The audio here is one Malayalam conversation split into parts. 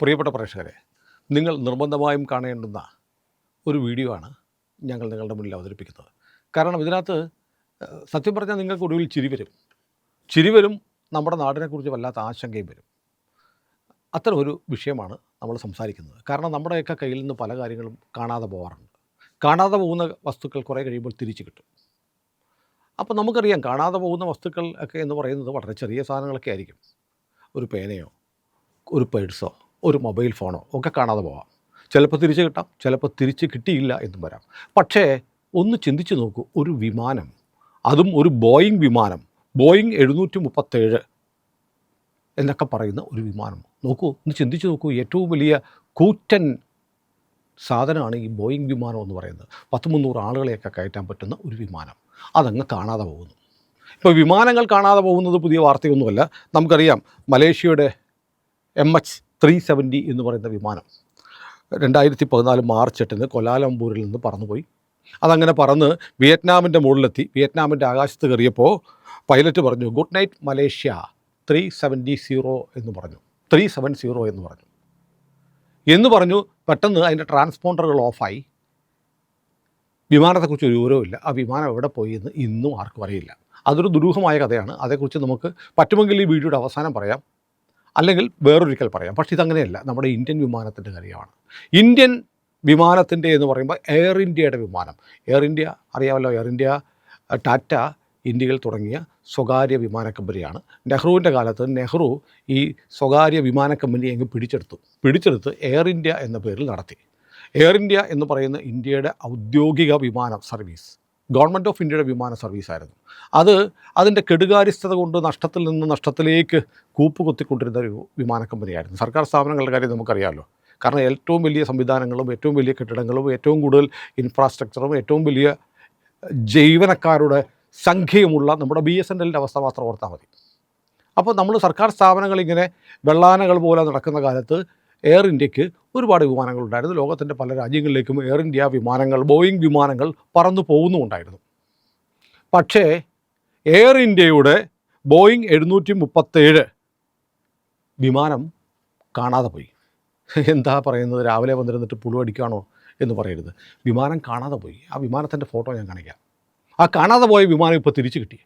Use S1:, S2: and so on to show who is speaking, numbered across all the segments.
S1: പ്രിയപ്പെട്ട പ്രേക്ഷകരെ നിങ്ങൾ നിർബന്ധമായും കാണേണ്ടുന്ന ഒരു വീഡിയോ ആണ് ഞങ്ങൾ നിങ്ങളുടെ മുന്നിൽ അവതരിപ്പിക്കുന്നത്. കാരണം ഇതിനകത്ത് സത്യം പറഞ്ഞാൽ നിങ്ങൾക്ക് ഒടുവിൽ ചിരി വരും. ചിരി വരും നമ്മുടെ നാടിനെക്കുറിച്ച് വല്ലാത്ത ആശങ്കയും വരും. അത്തരം ഒരു വിഷയമാണ് നമ്മൾ സംസാരിക്കുന്നത്. കാരണം നമ്മുടെയൊക്കെ കയ്യിൽ നിന്ന് പല കാര്യങ്ങളും കാണാതെ പോകാറുണ്ട് കാണാതെ പോകുന്ന വസ്തുക്കൾ കുറേ കഴിയുമ്പോൾ തിരിച്ചു കിട്ടും. അപ്പോൾ നമുക്കറിയാം കാണാതെ പോകുന്ന വസ്തുക്കൾ ഒക്കെ എന്ന് പറയുന്നത് വളരെ ചെറിയ സാധനങ്ങളൊക്കെ ആയിരിക്കും. ഒരു പേനയോ ഒരു പേഴ്സോ ഒരു മൊബൈൽ ഫോണോ ഒക്കെ കാണാതെ പോവാം. ചിലപ്പോൾ തിരിച്ച് കിട്ടാം ചിലപ്പോൾ തിരിച്ച് കിട്ടിയില്ല എന്നും വരാം. പക്ഷേ ഒന്ന് ചിന്തിച്ച് നോക്കൂ ഒരു വിമാനം അതും ഒരു ബോയിങ് വിമാനം ബോയിങ് എഴുന്നൂറ്റി മുപ്പത്തേഴ് എന്നൊക്കെ പറയുന്ന ഒരു വിമാനം. നോക്കൂ ഒന്ന് ചിന്തിച്ച് നോക്കൂ ഏറ്റവും വലിയ കൂറ്റൻ സാധനമാണ് ഈ ബോയിങ് വിമാനം എന്ന് പറയുന്നത്. പത്ത് മുന്നൂറ് ആളുകളെയൊക്കെ കയറ്റാൻ പറ്റുന്ന ഒരു വിമാനം. അതങ്ങ് കാണാതെ പോകുന്നു. ഇപ്പോൾ വിമാനങ്ങൾ കാണാതെ പോകുന്നത് പുതിയ വാർത്തയൊന്നുമല്ല. നമുക്കറിയാം മലേഷ്യയുടെ എം എച്ച് ത്രീ സെവന്റി എന്ന് പറയുന്ന വിമാനം രണ്ടായിരത്തി പതിനാല് മാർച്ച് എട്ടിന് കൊലാലംപൂരിൽ നിന്ന് പറന്നുപോയി. അതങ്ങനെ പറന്ന് വിയറ്റ്നാമിന്റെ മുകളിലെത്തി. വിയറ്റ്നാമിന്റെ ആകാശത്ത് കയറിയപ്പോൾ പൈലറ്റ് പറഞ്ഞു good night Malaysia. Three seventy zero എന്ന് പറഞ്ഞു. ത്രീ സെവൻ സീറോ എന്ന് പറഞ്ഞു. എന്ന് പറഞ്ഞു. പെട്ടെന്ന് അതിന്റെ ട്രാൻസ്പോണ്ടറുകൾ ഓഫായി. വിമാനത്തെക്കുറിച്ച് ഒരു വിവരവുമില്ല. ആ വിമാനം എവിടെ പോയി എന്ന് ഇന്നും ആർക്കും അറിയില്ല. അതൊരു ദുരൂഹമായ കഥയാണ്. അതേക്കുറിച്ച് നമുക്ക് പറ്റുമെങ്കിൽ ഈ വീഡിയോയുടെ അവസാനം പറയാം. അല്ലെങ്കിൽ വേറൊരിക്കൽ പറയാം. പക്ഷേ ഇതങ്ങനെയല്ല. നമ്മുടെ ഇന്ത്യൻ വിമാനത്തിന്റെ കാര്യമാണ്. ഇന്ത്യൻ വിമാനത്തിന്റെ എന്ന് പറയുമ്പോൾ എയർ ഇന്ത്യയുടെ വിമാനം. എയർ ഇന്ത്യ അറിയാമല്ലോ. എയർ ഇന്ത്യ ടാറ്റ ഇന്ത്യയിൽ തുടങ്ങിയ സ്വകാര്യ വിമാന കമ്പനിയാണ്. നെഹ്റുവിന്റെ കാലത്ത് നെഹ്റു ഈ സ്വകാര്യ വിമാന കമ്പനി അങ്ങ് പിടിച്ചെടുത്തു. പിടിച്ചെടുത്ത് എയർ ഇന്ത്യ എന്ന പേരിൽ നടത്തി. എയർ ഇന്ത്യ എന്ന് പറയുന്ന ഇന്ത്യയുടെ ഔദ്യോഗിക വിമാനം സർവീസ്. ഗവൺമെന്റ് ഓഫ് ഇന്ത്യയുടെ വിമാന സർവീസായിരുന്നു അത് അതിന്റെ കെടുകാര്യസ്ഥത കൊണ്ട് നഷ്ടത്തിൽ നിന്ന് നഷ്ടത്തിലേക്ക് കൂപ്പ് കൂപ്പുകുത്തിക്കൊണ്ടിരുന്ന ഒരു വിമാന കമ്പനിയായിരുന്നു സർക്കാർ സ്ഥാപനങ്ങളുടെ കാര്യം നമുക്കറിയാമല്ലോ കാരണം ഏറ്റവും വലിയ സംവിധാനങ്ങളും ഏറ്റവും വലിയ കെട്ടിടങ്ങളും ഏറ്റവും കൂടുതൽ ഇൻഫ്രാസ്ട്രക്ചറും ഏറ്റവും വലിയ ജീവനക്കാരുടെ സംഖ്യയുമുള്ള നമ്മുടെ ബി എസ് എൻ എല്ലിന്റെ അവസ്ഥ മാത്രം ഓർത്താൽ മതി. അപ്പോൾ നമ്മൾ സർക്കാർ സ്ഥാപനങ്ങൾ ഇങ്ങനെ വെള്ളാനകൾ പോലെ നടക്കുന്ന കാലത്ത് എയർ ഇന്ത്യയ്ക്ക് ഒരുപാട് വിമാനങ്ങളുണ്ടായിരുന്നു. ലോകത്തിന്റെ പല രാജ്യങ്ങളിലേക്കും എയർ ഇന്ത്യ വിമാനങ്ങൾ ബോയിങ് വിമാനങ്ങൾ പറന്നു പോകുന്നുമുണ്ടായിരുന്നു. പക്ഷേ എയർ ഇന്ത്യയുടെ ബോയിങ് എഴുന്നൂറ്റി മുപ്പത്തേഴ് വിമാനം കാണാതെ പോയി. എന്താ പറയുന്നത്? രാവിലെ വന്നിരുന്നിട്ട് പുളുവടിക്കാണോ എന്ന് പറയരുത്. വിമാനം കാണാതെ പോയി. ആ വിമാനത്തിന്റെ ഫോട്ടോ ഞാൻ കാണിക്കാം. ആ കാണാതെ പോയ വിമാനം ഇപ്പോൾ തിരിച്ചു കിട്ടി.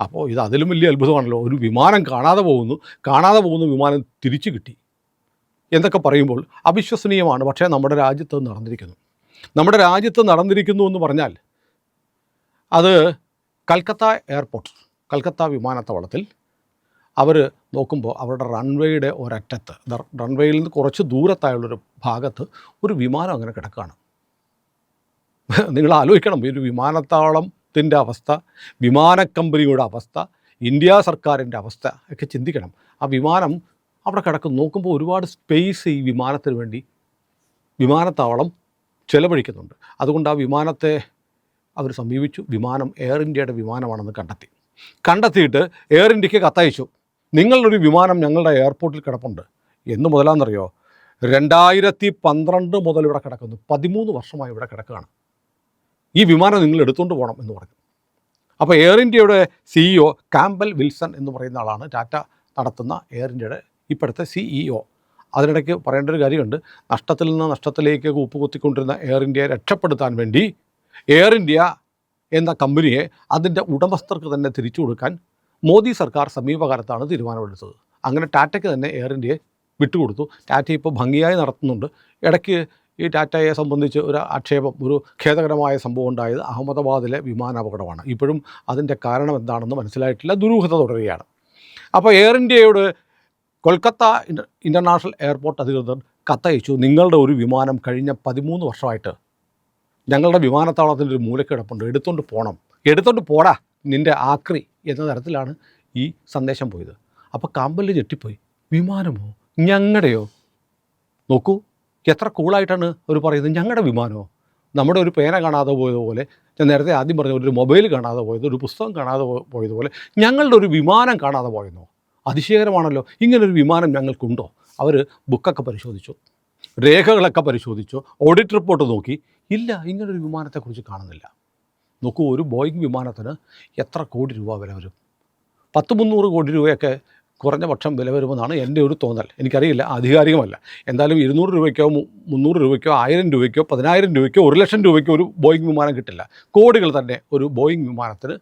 S1: അപ്പോൾ ഇത് അതിലും വലിയ അത്ഭുതമാണല്ലോ. ഒരു വിമാനം കാണാതെ പോകുന്നു. കാണാതെ പോകുന്ന വിമാനം തിരിച്ചു കിട്ടി. എന്നൊക്കെ പറയുമ്പോൾ അവിശ്വസനീയമാണ്. പക്ഷേ നമ്മുടെ രാജ്യത്ത് നടന്നിരിക്കുന്നു. നമ്മുടെ രാജ്യത്ത് നടന്നിരിക്കുന്നു എന്ന് പറഞ്ഞാൽ അത് കൽക്കത്ത എയർപോർട്ട് കൽക്കത്ത വിമാനത്താവളത്തിൽ അവർ നോക്കുമ്പോൾ അവരുടെ റൺവേയുടെ ഒരറ്റത്ത് റൺവേയിൽ നിന്ന് കുറച്ച് ദൂരത്തായുള്ളൊരു ഭാഗത്ത് ഒരു വിമാനം അങ്ങനെ കിടക്കുകയാണ്. നിങ്ങൾ ആലോചിക്കണം ഈ ഒരു വിമാനത്താവളത്തിന്റെ അവസ്ഥ വിമാന കമ്പനിയുടെ അവസ്ഥ ഇന്ത്യ സർക്കാരിന്റെ അവസ്ഥ ഒക്കെ ചിന്തിക്കണം. ആ വിമാനം അവിടെ കിടക്കും നോക്കുമ്പോൾ ഒരുപാട് സ്പേസ് ഈ വിമാനത്തിന് വേണ്ടി വിമാനത്താവളം ചെലവഴിക്കുന്നുണ്ട്. അതുകൊണ്ട് ആ വിമാനത്തെ അവർ സമീപിച്ചു. വിമാനം എയർ ഇന്ത്യയുടെ വിമാനമാണെന്ന് കണ്ടെത്തി. കണ്ടെത്തിയിട്ട് എയർ ഇന്ത്യയ്ക്ക് കത്തയച്ചു. ഒരു വിമാനം ഞങ്ങളുടെ എയർപോർട്ടിൽ കിടപ്പുണ്ട്. എന്ന് മുതലാണെന്നറിയോ രണ്ടായിരത്തി പന്ത്രണ്ട് മുതൽ ഇവിടെ കിടക്കുന്നു. പതിമൂന്ന് വർഷമായി ഇവിടെ കിടക്കുകയാണ്. ഈ വിമാനം നിങ്ങൾ എടുത്തുകൊണ്ട് പോകണം എന്ന് പറഞ്ഞു. അപ്പോൾ എയർ ഇന്ത്യയുടെ സിഇഒ കാമ്പൽ വിൽസൺ എന്ന് പറയുന്ന ആളാണ്. ടാറ്റ നടത്തുന്ന എയർ ഇന്ത്യയുടെ ഇപ്പോഴത്തെ സിഇഒ അതിനിടയ്ക്ക് പറയേണ്ട ഒരു കാര്യമുണ്ട്. നഷ്ടത്തിൽ നിന്ന് നഷ്ടത്തിലേക്ക് കൂപ്പുകുത്തിക്കൊണ്ടിരുന്ന എയർ ഇന്ത്യയെ രക്ഷപ്പെടുത്താൻ വേണ്ടി എയർ ഇന്ത്യ എന്ന കമ്പനിയെ അതിന്റെ ഉടമസ്ഥർക്ക് തന്നെ തിരിച്ചു കൊടുക്കാൻ മോദി സർക്കാർ സമീപകാലത്താണ് തീരുമാനമെടുത്തത്. അങ്ങനെ ടാറ്റയ്ക്ക് തന്നെ എയർ ഇന്ത്യയെ വിട്ടുകൊടുത്തു. ടാറ്റ ഇപ്പോൾ ഭംഗിയായി നടത്തുന്നുണ്ട്. ഇടയ്ക്ക് ഈ ടാറ്റയെ സംബന്ധിച്ച് ഒരു ആക്ഷേപം ഒരു ഖേദകരമായ സംഭവം ഉണ്ടായത് അഹമ്മദാബാദിലെ വിമാനാപകടമാണ് ഇപ്പോഴും അതിന്റെ കാരണം എന്താണെന്ന് മനസ്സിലായിട്ടില്ല. ദുരൂഹത തുടരുകയാണ്. അപ്പോൾ എയർ ഇന്ത്യയോട് കൊൽക്കത്ത ഇന്റർ ഇന്റർനാഷണൽ എയർപോർട്ട് അധികൃതർ കത്തയച്ചു നിങ്ങളുടെ ഒരു വിമാനം കഴിഞ്ഞ പതിമൂന്ന് വർഷമായിട്ട് ഞങ്ങളുടെ വിമാനത്താവളത്തിന്റെ ഒരു മൂലക്കിടപ്പുണ്ട്. എടുത്തുകൊണ്ട് പോകണം എടുത്തുകൊണ്ട് പോടാ നിന്റെ ആക്രി എന്ന തരത്തിലാണ് ഈ സന്ദേശം പോയത്. അപ്പോൾ കാമ്പൽ ഞെട്ടിപ്പോയി. വിമാനമോ? ഞങ്ങളുടെയോ നോക്കൂ എത്ര കൂളായിട്ടാണ് അവർ പറയുന്നത്? ഞങ്ങളുടെ വിമാനമോ? നമ്മുടെ ഒരു പേന കാണാതെ പോയതുപോലെ ഞാൻ നേരത്തെ ആദ്യം പറഞ്ഞ ഒരു മൊബൈൽ കാണാതെ പോയത് ഒരു പുസ്തകം കാണാതെ പോയതുപോലെ ഞങ്ങളുടെ ഒരു വിമാനം കാണാതെ പോയെന്നോ? അതിശയകരമാണല്ലോ. ഇങ്ങനൊരു വിമാനം ഞങ്ങൾക്കുണ്ടോ? അവർ ബുക്കൊക്കെ പരിശോധിച്ചു. രേഖകളൊക്കെ പരിശോധിച്ചു. ഓഡിറ്റ് റിപ്പോർട്ട് നോക്കി. ഇല്ല ഇങ്ങനൊരു വിമാനത്തെക്കുറിച്ച് കാണുന്നില്ല. നോക്കൂ ഒരു ബോയിങ് വിമാനത്തിന് എത്ര കോടി രൂപ വില വരും? പത്ത് മുന്നൂറ് കോടി രൂപയൊക്കെ കുറഞ്ഞ പക്ഷം വില വരുമെന്നാണ് എന്റെ ഒരു തോന്നൽ. എനിക്കറിയില്ല ആധികാരികമല്ല. എന്തായാലും ഇരുന്നൂറ് രൂപയ്ക്കോ മുന്നൂറ് രൂപയ്ക്കോ ആയിരം രൂപയ്ക്കോ പതിനായിരം രൂപയ്ക്കോ ഒരു ലക്ഷം രൂപയ്ക്കോ ഒരു ബോയിങ് വിമാനം കിട്ടില്ല. കോടികൾ തന്നെ ഒരു ബോയിങ് വിമാനത്തിന്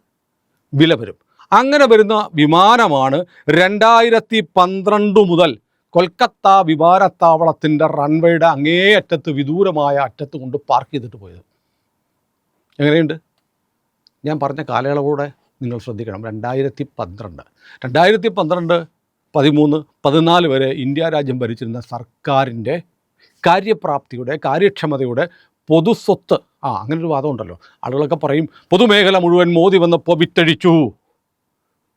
S1: വില വരും. അങ്ങനെ വരുന്ന വിമാനമാണ് രണ്ടായിരത്തി പന്ത്രണ്ട് മുതൽ കൊൽക്കത്ത വിമാനത്താവളത്തിന്റെ റൺവേയുടെ അങ്ങേയറ്റത്ത് വിദൂരമായ അറ്റത്ത് കൊണ്ട് പാർക്ക് ചെയ്തിട്ട് പോയത്. എങ്ങനെയുണ്ട്? ഞാൻ പറഞ്ഞ കാലയളവോടെ നിങ്ങൾ ശ്രദ്ധിക്കണം. രണ്ടായിരത്തി പന്ത്രണ്ട് രണ്ടായിരത്തി പന്ത്രണ്ട് പതിമൂന്ന് പതിനാല് വരെ ഇന്ത്യ രാജ്യം ഭരിച്ചിരുന്ന സർക്കാരിന്റെ കാര്യപ്രാപ്തിയുടെ കാര്യക്ഷമതയുടെ പൊതുസ്വത്ത്. ആ അങ്ങനൊരു വാദമുണ്ടല്ലോ ആളുകളൊക്കെ പറയും പൊതുമേഖല മുഴുവൻ മോദി വന്നപ്പോൾ വിറ്റഴിച്ചു.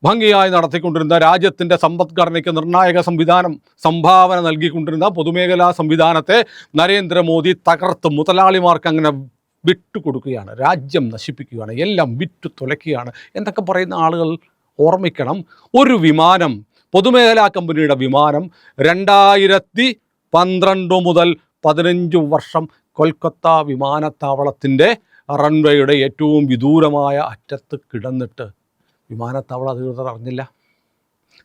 S1: ഭംഗിയായി നടത്തിക്കൊണ്ടിരുന്ന രാജ്യത്തിന്റെ സമ്പദ്ഘടനയ്ക്ക് നിർണായക സംവിധാനം സംഭാവന നൽകിക്കൊണ്ടിരുന്ന പൊതുമേഖലാ സംവിധാനത്തെ നരേന്ദ്രമോദി തകർത്ത് മുതലാളിമാർക്ക് അങ്ങനെ വിട്ടുകൊടുക്കുകയാണ് രാജ്യം നശിപ്പിക്കുകയാണ് എല്ലാം വിറ്റു തുലയ്ക്കുകയാണ് എന്നൊക്കെ പറയുന്ന ആളുകൾ ഓർമ്മിക്കണം. ഒരു വിമാനം പൊതുമേഖലാ കമ്പനിയുടെ വിമാനം രണ്ടായിരത്തി പന്ത്രണ്ട് മുതൽ പതിനഞ്ച് വർഷം കൊൽക്കത്ത വിമാനത്താവളത്തിന്റെ റൺവേയുടെ ഏറ്റവും വിദൂരമായ അറ്റത്ത് കിടന്നിട്ട് വിമാനത്താവള അധികൃതർ അറിഞ്ഞില്ല.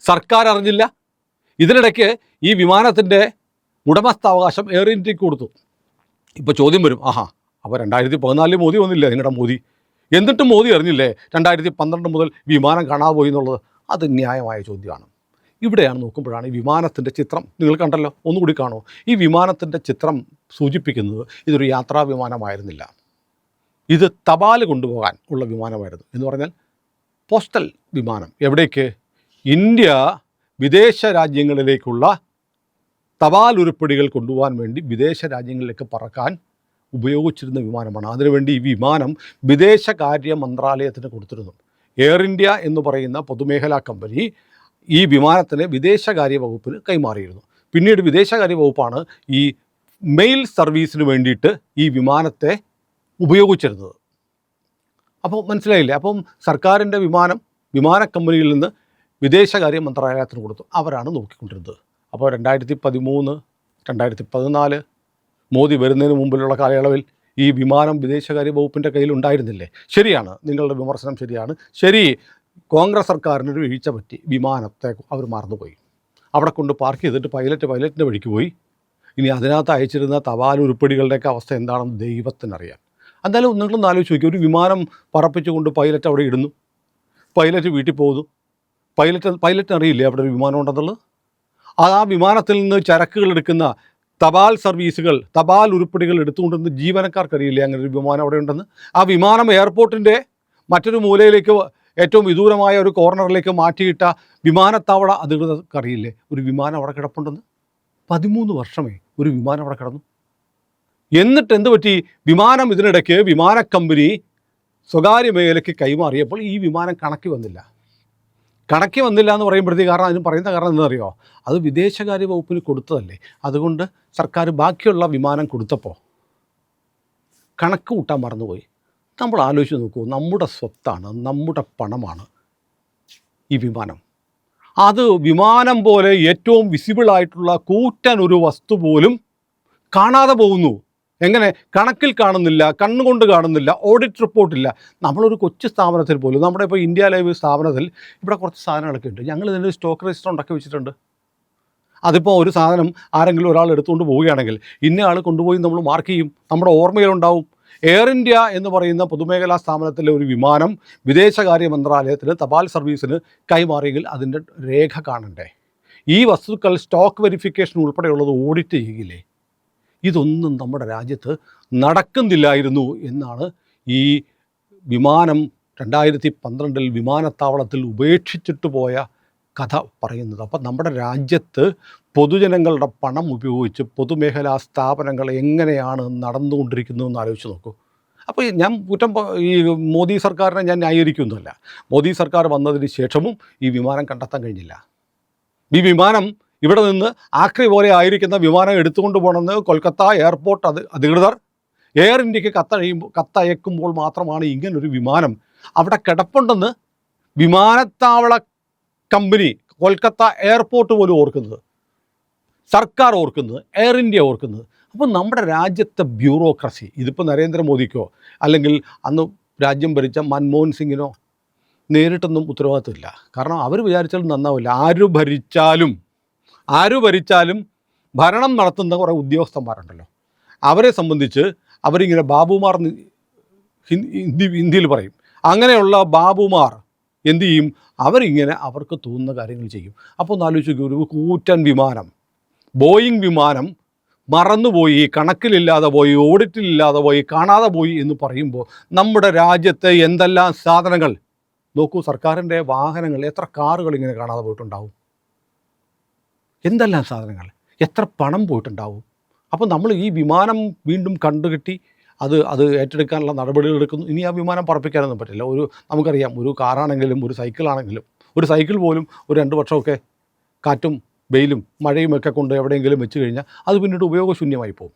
S1: സർക്കാർ അറിഞ്ഞില്ല. ഇതിനിടയ്ക്ക് ഈ വിമാനത്തിന്റെ ഉടമസ്ഥാവകാശം എയർ ഇന്ത്യയ്ക്ക് കൊടുത്തു. ഇപ്പോൾ ചോദ്യം വരും. ആഹാ അപ്പോൾ രണ്ടായിരത്തി പതിനാലിൽ മോദി വന്നില്ലേ? നിങ്ങളുടെ മോദി. എന്നിട്ടും മോദി അറിഞ്ഞില്ലേ? രണ്ടായിരത്തി പന്ത്രണ്ട് മുതൽ വിമാനം കാണാൻ പോയി എന്നുള്ളത്? അത് ന്യായമായ ചോദ്യമാണ്. ഇവിടെയാണ് നോക്കുമ്പോഴാണ് ഈ വിമാനത്തിന്റെ ചിത്രം. നിങ്ങൾ കണ്ടല്ലോ ഒന്നുകൂടി കാണുമോ ഈ വിമാനത്തിന്റെ ചിത്രം സൂചിപ്പിക്കുന്നത് ഇതൊരു യാത്രാ വിമാനമായിരുന്നില്ല. ഇത് തപാൽ കൊണ്ടുപോകാൻ ഉള്ള വിമാനമായിരുന്നു. എന്ന് പറഞ്ഞാൽ പോസ്റ്റൽ വിമാനം. എവിടേക്ക്? ഇന്ത്യ വിദേശ രാജ്യങ്ങളിലേക്കുള്ള തപാൽ ഉരുപ്പടികൾ കൊണ്ടുപോകാൻ വേണ്ടി വിദേശ രാജ്യങ്ങളിലേക്ക് പറക്കാൻ ഉപയോഗിച്ചിരുന്ന വിമാനമാണ്. അതിനുവേണ്ടി ഈ വിമാനം വിദേശകാര്യ മന്ത്രാലയത്തിന് കൊടുത്തിരുന്നു. എയർ ഇന്ത്യ എന്ന് പറയുന്ന പൊതുമേഖലാ കമ്പനി ഈ വിമാനത്തിന് വിദേശകാര്യ വകുപ്പിന് കൈമാറിയിരുന്നു. പിന്നീട് വിദേശകാര്യ വകുപ്പാണ് ഈ മെയിൽ സർവീസിന് വേണ്ടിയിട്ട് ഈ വിമാനത്തെ ഉപയോഗിച്ചിരുന്നത്. അപ്പോൾ മനസ്സിലായില്ലേ? അപ്പം സർക്കാരിന്റെ വിമാനം വിമാന കമ്പനിയിൽ നിന്ന് വിദേശകാര്യ മന്ത്രാലയത്തിന് കൊടുത്തു. അവരാണ് നോക്കിക്കൊണ്ടിരുന്നത്. അപ്പോൾ രണ്ടായിരത്തി പതിമൂന്ന് രണ്ടായിരത്തി പതിനാല് മോദി വരുന്നതിന് മുമ്പിലുള്ള കാലയളവിൽ ഈ വിമാനം വിദേശകാര്യ വകുപ്പിന്റെ കയ്യിൽ ഉണ്ടായിരുന്നില്ലേ? ശരിയാണ്. നിങ്ങളുടെ വിമർശനം ശരിയാണ്. ശരി കോൺഗ്രസ് സർക്കാരിനൊരു വീഴ്ച പറ്റി വിമാനത്തെ അവർ മറന്നുപോയി. അവിടെ കൊണ്ട് പാർക്ക് ചെയ്തിട്ട് പൈലറ്റ് പൈലറ്റിന്റെ വഴിക്ക് പോയി. ഇനി അതിനകത്ത് അയച്ചിരുന്ന തപാൽ ഉരുപ്പടികളുടെയൊക്കെ അവസ്ഥ എന്താണെന്ന് ദൈവത്തിനറിയാം. എന്തായാലും നിങ്ങളൊന്ന് ആലോചിച്ച് നോക്കി ഒരു വിമാനം പറപ്പിച്ചുകൊണ്ട് പൈലറ്റ് അവിടെ ഇടുന്നു. പൈലറ്റ് വീട്ടിൽ പോകുന്നു. പൈലറ്റ് പൈലറ്റിന് അറിയില്ലേ അവിടെ ഒരു വിമാനം ഉണ്ടെന്നുള്ളത്? അത് ആ വിമാനത്തിൽ നിന്ന് ചരക്കുകൾ എടുക്കുന്ന തപാൽ സർവീസുകൾ തപാൽ ഉരുപ്പടികൾ എടുത്തുകൊണ്ടിരുന്ന ജീവനക്കാർക്കറിയില്ലേ അങ്ങനെ ഒരു വിമാനം അവിടെ ഉണ്ടെന്ന്? ആ വിമാനം എയർപോർട്ടിന്റെ മറ്റൊരു മൂലയിലേക്ക് ഏറ്റവും വിദൂരമായ ഒരു കോർണറിലേക്ക് മാറ്റിയിട്ട വിമാനത്താവള അധികൃതർക്കറിയില്ലേ ഒരു വിമാനം അവിടെ കിടപ്പുണ്ടെന്ന്? പതിമൂന്ന് വർഷമേ ഒരു വിമാനം അവിടെ കിടന്നു. എന്നിട്ട് എന്ത് പറ്റി? വിമാനം ഇതിനിടയ്ക്ക് വിമാന കമ്പനി സ്വകാര്യ മേഖലയ്ക്ക് കൈമാറിയപ്പോൾ ഈ വിമാനം കണക്കി വന്നില്ല. കണക്കി വന്നില്ല എന്ന് പറയുമ്പോഴത്തേക്ക് കാരണം അതിന് പറയുന്ന കാരണം എന്താണെന്നറിയോ? അത് വിദേശകാര്യ വകുപ്പിന് കൊടുത്തതല്ലേ. അതുകൊണ്ട് സർക്കാർ ബാക്കിയുള്ള വിമാനം കൊടുത്തപ്പോൾ കണക്ക് കൂട്ടാൻ മറന്നുപോയി. നമ്മൾ ആലോചിച്ച് നോക്കൂ നമ്മുടെ സ്വത്താണ് നമ്മുടെ പണമാണ് ഈ വിമാനം. അത് വിമാനം പോലെ ഏറ്റവും വിസിബിളായിട്ടുള്ള കൂറ്റൻ ഒരു വസ്തു പോലും കാണാതെ പോകുന്നു. എങ്ങനെ കണക്കിൽ കാണുന്നില്ല കണ്ണുകൊണ്ട് കാണുന്നില്ല ഓഡിറ്റ് റിപ്പോർട്ടില്ല നമ്മളൊരു കൊച്ചു സ്ഥാപനത്തിൽ പോലും നമ്മുടെ ഇപ്പോൾ ഇന്ത്യ ലൈവ് സ്ഥാപനത്തിൽ ഇവിടെ കുറച്ച് സാധനങ്ങളൊക്കെ ഉണ്ട്. ഞങ്ങൾ ഇതിന്റെ സ്റ്റോക്ക് രജിസ്റ്റർ ഉണ്ടാക്കി വെച്ചിട്ടുണ്ട്. അതിപ്പോൾ ഒരു സാധനം ആരെങ്കിലും ഒരാൾ എടുത്തുകൊണ്ട് പോവുകയാണെങ്കിൽ ഇന്ന ആൾ കൊണ്ടുപോയി നമ്മൾ മാർക്ക് ചെയ്യും. നമ്മുടെ ഓർമ്മയിലുണ്ടാവും. എയർ ഇന്ത്യ എന്ന് പറയുന്ന പൊതുമേഖലാ സ്ഥാപനത്തിലെ ഒരു വിമാനം വിദേശകാര്യ മന്ത്രാലയത്തിന് തപാൽ സർവീസിന് കൈമാറിയെങ്കിൽ അതിന്റെ രേഖ കാണണ്ടേ? ഈ വസ്തുക്കൾ സ്റ്റോക്ക് വെരിഫിക്കേഷൻ ഉൾപ്പെടെയുള്ളത് ഓഡിറ്റ് ചെയ്യുകയില്ലേ ഇതൊന്നും നമ്മുടെ രാജ്യത്ത് നടക്കുന്നില്ലായിരുന്നു എന്നാണ് ഈ വിമാനം രണ്ടായിരത്തി പന്ത്രണ്ടിൽ വിമാനത്താവളത്തിൽ ഉപേക്ഷിച്ചിട്ട് പോയ കഥ പറയുന്നത്. അപ്പം നമ്മുടെ രാജ്യത്ത് പൊതുജനങ്ങളുടെ പണം ഉപയോഗിച്ച് പൊതുമേഖലാ സ്ഥാപനങ്ങൾ എങ്ങനെയാണ് നടന്നുകൊണ്ടിരിക്കുന്നതെന്ന് ആലോചിച്ച് നോക്കൂ. അപ്പോൾ ഞാൻ കുറ്റം ഈ മോദി സർക്കാരിനെ ഞാൻ ന്യായീകരിക്കുന്നതല്ല മോദി സർക്കാർ വന്നതിന് ശേഷവും ഈ വിമാനം കണ്ടെത്താൻ കഴിഞ്ഞില്ല. ഈ വിമാനം ഇവിടെ നിന്ന് ആക്രി പോലെ ആയിരിക്കുന്ന വിമാനം എടുത്തുകൊണ്ട് പോകണമെന്ന് കൊൽക്കത്ത എയർപോർട്ട് അത് അധികൃതർ എയർ ഇന്ത്യയ്ക്ക് കത്തഴിയുമ്പോൾ കത്തയക്കുമ്പോൾ മാത്രമാണ് ഇങ്ങനൊരു വിമാനം അവിടെ കിടപ്പുണ്ടെന്ന് വിമാനത്താവള കമ്പനി കൊൽക്കത്ത എയർപോർട്ട് പോലും ഓർക്കുന്നത്. സർക്കാർ ഓർക്കുന്നത് എയർ ഇന്ത്യ ഓർക്കുന്നത്. അപ്പോൾ നമ്മുടെ രാജ്യത്തെ ബ്യൂറോക്രസി ഇതിപ്പോൾ നരേന്ദ്രമോദിക്കോ അല്ലെങ്കിൽ അന്ന് രാജ്യം ഭരിച്ച മൻമോഹൻ സിംഗിനോ നേരിട്ടൊന്നും ഉത്തരവാദിത്തമില്ല കാരണം അവർ വിചാരിച്ചാലും നന്നാവില്ല. ആര് ഭരിച്ചാലും ആര് ഭരിച്ചാലും ഭരണം നടത്തുന്ന കുറേ ഉദ്യോഗസ്ഥന്മാരുണ്ടല്ലോ. അവരെ സംബന്ധിച്ച് അവരിങ്ങനെ ബാബുമാർ ഹിന്ദി ഹിന്ദി- ഹിന്ദിയിൽ പറയും. അങ്ങനെയുള്ള ബാബുമാർ എന്തു ചെയ്യും? അവരിങ്ങനെ അവർക്ക് തോന്നുന്ന കാര്യങ്ങൾ ചെയ്യും. അപ്പോൾ ഒന്ന് ആലോചിച്ച് ഒരു കൂറ്റൻ വിമാനം ബോയിങ് വിമാനം മറന്നുപോയി കണക്കിലില്ലാതെ പോയി ഓഡിറ്റിലില്ലാതെ പോയി കാണാതെ പോയി എന്ന് പറയുമ്പോൾ നമ്മുടെ രാജ്യത്തെ എന്തെല്ലാം സാധനങ്ങൾ? നോക്കൂ സർക്കാരിന്റെ വാഹനങ്ങൾ എത്ര കാറുകൾ ഇങ്ങനെ കാണാതെ പോയിട്ടുണ്ടാവും? എന്തെല്ലാം സാധനങ്ങൾ? എത്ര പണം പോയിട്ടുണ്ടാവും? അപ്പോൾ നമ്മൾ ഈ വിമാനം വീണ്ടും കണ്ടുകിട്ടി അത് അത് ഏറ്റെടുക്കാനുള്ള നടപടികൾ എടുക്കുന്നു. ഇനി ആ വിമാനം പറപ്പിക്കാനൊന്നും പറ്റില്ല. ഒരു നമുക്കറിയാം ഒരു കാറാണെങ്കിലും ഒരു സൈക്കിളാണെങ്കിലും ഒരു സൈക്കിൾ പോലും ഒരു രണ്ട് വർഷമൊക്കെ കാറ്റും വെയിലും മഴയും ഒക്കെ കൊണ്ട് എവിടെയെങ്കിലും വെച്ച് കഴിഞ്ഞാൽ അത് പിന്നീട് ഉപയോഗശൂന്യമായി പോകും.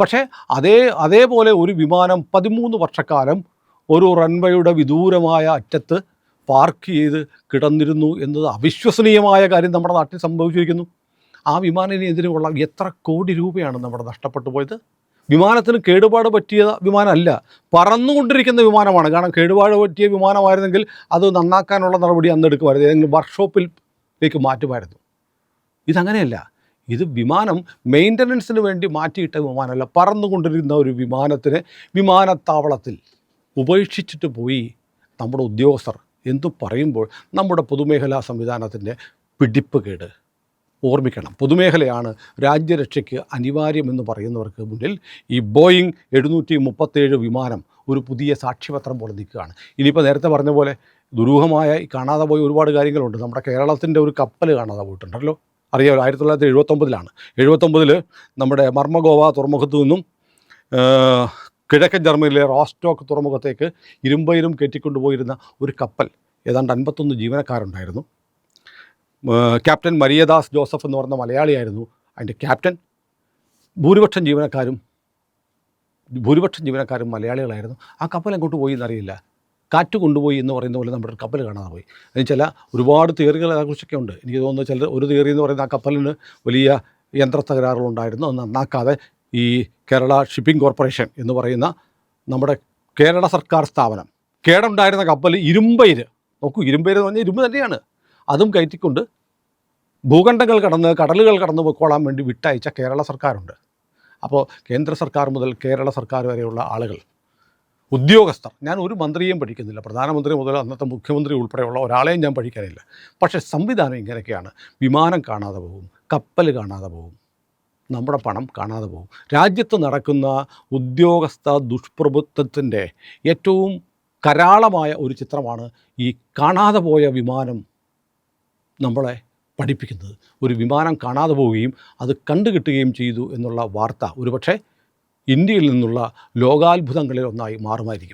S1: പക്ഷേ അതേ അതേപോലെ ഒരു വിമാനം പതിമൂന്ന് വർഷക്കാലം ഒരു റൺവേയുടെ വിദൂരമായ അറ്റത്ത് പാർക്ക് ചെയ്ത് കിടന്നിരുന്നു എന്നത് അവിശ്വസനീയമായ കാര്യം നമ്മുടെ നാട്ടിൽ സംഭവിച്ചിരിക്കുന്നു. ആ വിമാനത്തിനെതിരെയുള്ള എതിരെ കോടി രൂപയാണ് നമ്മുടെ നഷ്ടപ്പെട്ടു പോയത്? വിമാനത്തിന് കേടുപാട് പറ്റിയ വിമാനമല്ല പറന്നുകൊണ്ടിരിക്കുന്ന വിമാനമാണ്. കാരണം കേടുപാട് പറ്റിയ വിമാനമായിരുന്നെങ്കിൽ അത് നന്നാക്കാനുള്ള നടപടി അന്ന് എടുക്കുമായിരുന്നു. ഏതെങ്കിലും വർക്ക്ഷോപ്പിലേക്ക് മാറ്റുമായിരുന്നു. ഇതങ്ങനെയല്ല. ഇത് വിമാനം മെയിന്റനൻസിന് വേണ്ടി മാറ്റിയിട്ട വിമാനമല്ല പറന്നുകൊണ്ടിരുന്ന ഒരു വിമാനത്തിന് വിമാനത്താവളത്തിൽ ഉപേക്ഷിച്ചിട്ട് പോയി നമ്മുടെ ഉദ്യോഗസ്ഥർ. എന്ന് പറയുമ്പോൾ നമ്മുടെ പൊതുമേഖലാ സംവിധാനത്തിന്റെ പിടിപ്പ് കേട്. ഓർമ്മിക്കണം പൊതുമേഖലയാണ് രാജ്യരക്ഷയ്ക്ക് അനിവാര്യമെന്ന് പറയുന്നവർക്ക് മുന്നിൽ ഈ ബോയിങ് എഴുന്നൂറ്റി മുപ്പത്തേഴ് വിമാനം ഒരു പുതിയ സാക്ഷ്യപത്രം പോലെ നിൽക്കുകയാണ്. ഇനിയിപ്പോൾ നേരത്തെ പറഞ്ഞ പോലെ ദുരൂഹമായ കാണാതെ പോയ ഒരുപാട് കാര്യങ്ങളുണ്ട്. നമ്മുടെ കേരളത്തിന്റെ ഒരു കപ്പൽ കാണാതെ പോയിട്ടുണ്ടല്ലോ. അറിയാമല്ലോ ആയിരത്തി തൊള്ളായിരത്തി എഴുപത്തൊമ്പതിലാണ്. എഴുപത്തൊമ്പതിൽ നമ്മുടെ മർമ്മഗോവ തുറമുഖത്തു നിന്നും കിഴക്കൻ ജർമ്മനിയിലെ റോസ്റ്റോക്ക് തുറമുഖത്തേക്ക് ഇരുമ്പയിലും കയറ്റിക്കൊണ്ടുപോയിരുന്ന ഒരു കപ്പൽ ഏതാണ്ട് അൻപത്തൊന്ന് ജീവനക്കാരുണ്ടായിരുന്നു. ക്യാപ്റ്റൻ മരിയദാസ് ജോസഫ് എന്ന് പറഞ്ഞ മലയാളിയായിരുന്നു അതിന്റെ ക്യാപ്റ്റൻ. ഭൂരിപക്ഷം ജീവനക്കാരും ഭൂരിപക്ഷം ജീവനക്കാരും മലയാളികളായിരുന്നു. ആ കപ്പൽ എങ്ങോട്ട് പോയി എന്നറിയില്ല. കാറ്റ് കൊണ്ടുപോയി എന്ന് പറയുന്ന പോലെ നമ്മുടെ കപ്പൽ കാണാതെ പോയി. അതിന് ചില ഒരുപാട് തിയറികൾ അതേക്കുറിച്ചൊക്കെ ഉണ്ട്. എനിക്ക് തോന്നുന്നത് ചില ഒരു തിയറി എന്ന് പറയുന്ന ആ കപ്പലിന് വലിയ യന്ത്ര തകരാറുകളുണ്ടായിരുന്നു അത് നന്നാക്കാതെ ഈ കേരള ഷിപ്പിംഗ് കോർപ്പറേഷൻ എന്ന് പറയുന്ന നമ്മുടെ കേരള സർക്കാർ സ്ഥാപനം. കേടുണ്ടായിരുന്ന കപ്പൽ ഇരുമ്പയിര്. നോക്കൂ ഇരുമ്പയിര് എന്ന് പറഞ്ഞാൽ ഇരുമ്പ് തന്നെയാണ്. അതും കയറ്റിക്കൊണ്ട് ഭൂഖണ്ഡങ്ങൾ കടന്ന് കടലുകൾ കടന്ന് പൊയ്ക്കോളാൻ വേണ്ടി വിട്ടയച്ച കേരള സർക്കാരുണ്ട്. അപ്പോൾ കേന്ദ്ര സർക്കാർ മുതൽ കേരള സർക്കാർ വരെയുള്ള ആളുകൾ ഉദ്യോഗസ്ഥർ ഞാൻ ഒരു മന്ത്രിയെയും പഠിക്കുന്നില്ല. പ്രധാനമന്ത്രി മുതൽ അന്നത്തെ മുഖ്യമന്ത്രി ഉൾപ്പെടെയുള്ള ഒരാളെയും ഞാൻ പഠിക്കാനില്ല പക്ഷേ സംവിധാനം ഇങ്ങനെയൊക്കെയാണ്. വിമാനം കാണാതെ പോകും കപ്പൽ കാണാതെ പോകും നമ്മുടെ പണം കാണാതെ പോകും. രാജ്യത്ത് നടക്കുന്ന ഉദ്യോഗസ്ഥ ദുഷ്പ്രഭുത്വത്തിന്റെ ഏറ്റവും കരാളമായ ഒരു ചിത്രമാണ് ഈ കാണാതെ പോയ വിമാനം നമ്മളെ പഠിപ്പിക്കുന്നത്. ഒരു വിമാനം കാണാതെ പോവുകയും അത് കണ്ടുകിട്ടുകയും ചെയ്തു എന്നുള്ള വാർത്ത ഒരുപക്ഷെ ഇന്ത്യയിൽ നിന്നുള്ള ലോകാത്ഭുതങ്ങളിൽ ഒന്നായി മാറുമായിരിക്കും.